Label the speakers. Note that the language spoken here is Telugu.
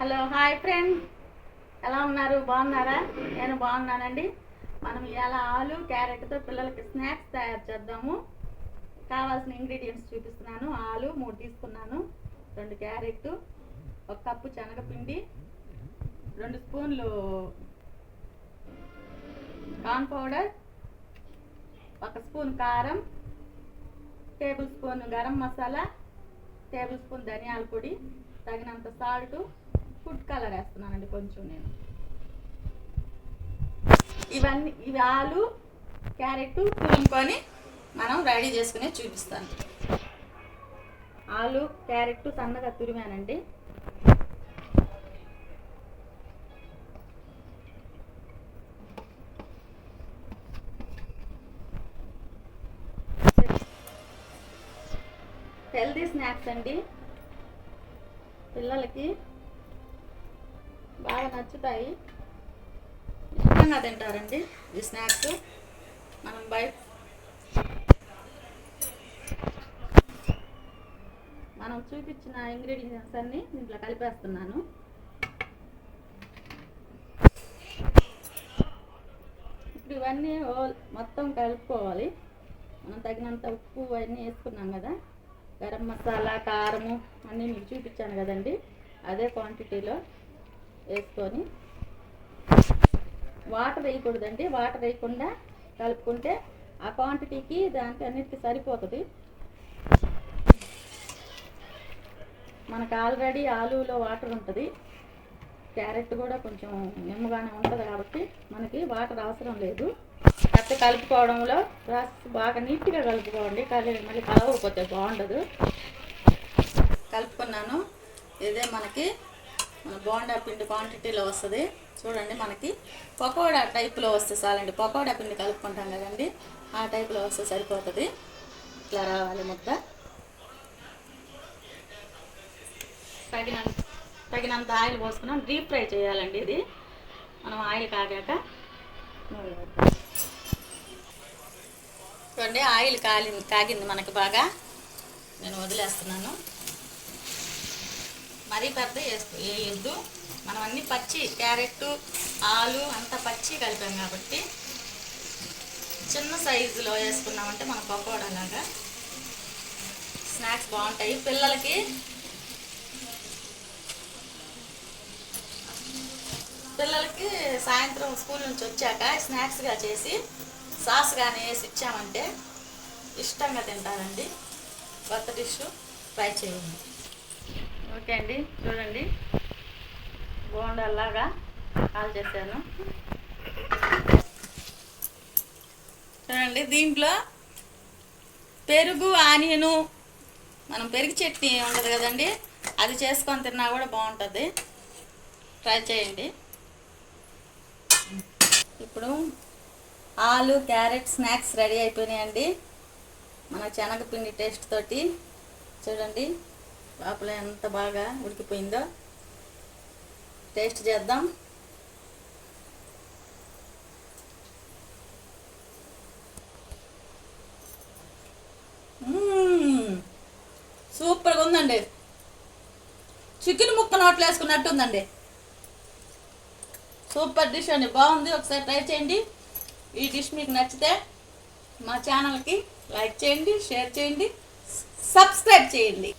Speaker 1: Hello hi friend. ఎలా ఉన్నారు? బాగున్నారా? నేను బాగున్నానండి. మనం ఇవాళ ఆలు క్యారెట్తో పిల్లలకి స్నాక్స్ తయారు చేద్దాము. కావాల్సిన ఇంగ్రీడియంట్స్ చూపిస్తున్నాను. ఆలు మూడు తీసుకున్నాను. రెండు క్యారెట్ ఒక కప్పు శనగపిండి రెండు స్పూన్లు కార్న్ పౌడర్ ఒక స్పూన్ కారం tablespoon garam masala tablespoon ధనియాల పొడి తగినంత సాల్ట్ ఫుడ్ కలర్ వేస్తున్నానండి కొంచెం నేను. ఇవన్నీ ఇవి ఆలు క్యారెట్ తురుముకొని మనం రెడీ చేసుకుని చూపిస్తాను. ఆలు క్యారెట్ సన్నగా తురిమానండి. హెల్దీ స్నాక్స్ అండి. పిల్లలకి బాగా నచ్చుతాయి. ఇష్టంగా తింటారండి ఈ స్నాక్స్. మనం బయట మనం చూపించిన ఇంగ్రీడియంట్స్ అన్నీ దీంట్లో కలిపేస్తున్నాను. ఇప్పుడు ఇవన్నీ మొత్తం కలుపుకోవాలి. మనం తగినంత ఉప్పు అవన్నీ వేసుకున్నాం కదా. గరం మసాలా కారము అన్నీ మీకు చూపించాను కదండి. అదే క్వాంటిటీలో వేసుకొని వాటర్ వేయకూడదండి. వాటర్ వేయకుండా కలుపుకుంటే ఆ క్వాంటిటీకి దానికి అన్నిటికీ సరిపోతుంది. మనకు ఆల్రెడీ ఆలులో వాటర్ ఉంటుంది. క్యారెట్ కూడా కొంచెం నిమ్మగానే ఉంటుంది కాబట్టి మనకి వాటర్ అవసరం లేదు. కాకపోతే కలుపుకోవడంలో ప్రాసెస్ బాగా నీట్గా కలుపుకోండి. కలి మళ్ళీ కలవకపోతే బాగుండదు. కలుపుకున్నాను. ఇదే మనకి బోండా పిండి క్వాంటిటీలో వస్తుంది. చూడండి మనకి. పకోడా టైప్లో వస్తే చాలండి. పకోడా పిండి కలుపుకుంటాం కదండి. ఆ టైప్లో వస్తే సరిపోతుంది. ఇట్లా రావాలి ముద్ద. తగినంత తగినంత ఆయిల్ పోసుకున్నాం. డీప్ ఫ్రై చేయాలండి ఇది. మనం ఆయిల్ కాగాక చూడండి ఆయిల్ కాలి కాగింది మనకి బాగా. నేను వదిలేస్తున్నాను. మరీ పెద్ద వేసుకో వేయొద్దు. మనం అన్ని పచ్చి క్యారెట్ ఆలు అంతా పచ్చి కలిపాం కాబట్టి చిన్న సైజులో వేసుకున్నామంటే మన పకోడా లాగా స్నాక్స్ బాగుంటాయి. పిల్లలకి పిల్లలకి సాయంత్రం స్కూల్ నుంచి వచ్చాక స్నాక్స్గా చేసి సాస్ కానీ వేసి ఇచ్చామంటే ఇష్టంగా తింటారండి. కొత్త డిష్ ట్రై చేయండి. ఓకే అండి చూడండి. బోండాలాగా కాల్ చేశాను. చూడండి దీంట్లో పెరుగు ఆనియను మనం పెరుగు చట్నీ ఉంటుంది కదండి అది చేసుకొని తిన్నా కూడా బాగుంటుంది. ట్రై చేయండి. ఇప్పుడు ఆలు క్యారెట్ స్నాక్స్ రెడీ అయిపోయినాయండి. మన శనగపిండి టేస్ట్ తోటి. చూడండి. లోపల ఎంత బాగా ఉడికిపోయిందో. టేస్ట్ చేద్దాం. సూపర్గా ఉందండి. చికెన్ ముక్క నోట్లు వేసుకున్నట్టు ఉందండి సూపర్ డిష్ అండి. బాగుంది. ఒకసారి ట్రై చేయండి. ఈ డిష్ మీకు నచ్చితే మా ఛానల్కి లైక్ చేయండి షేర్ చేయండి సబ్స్క్రైబ్ చేయండి.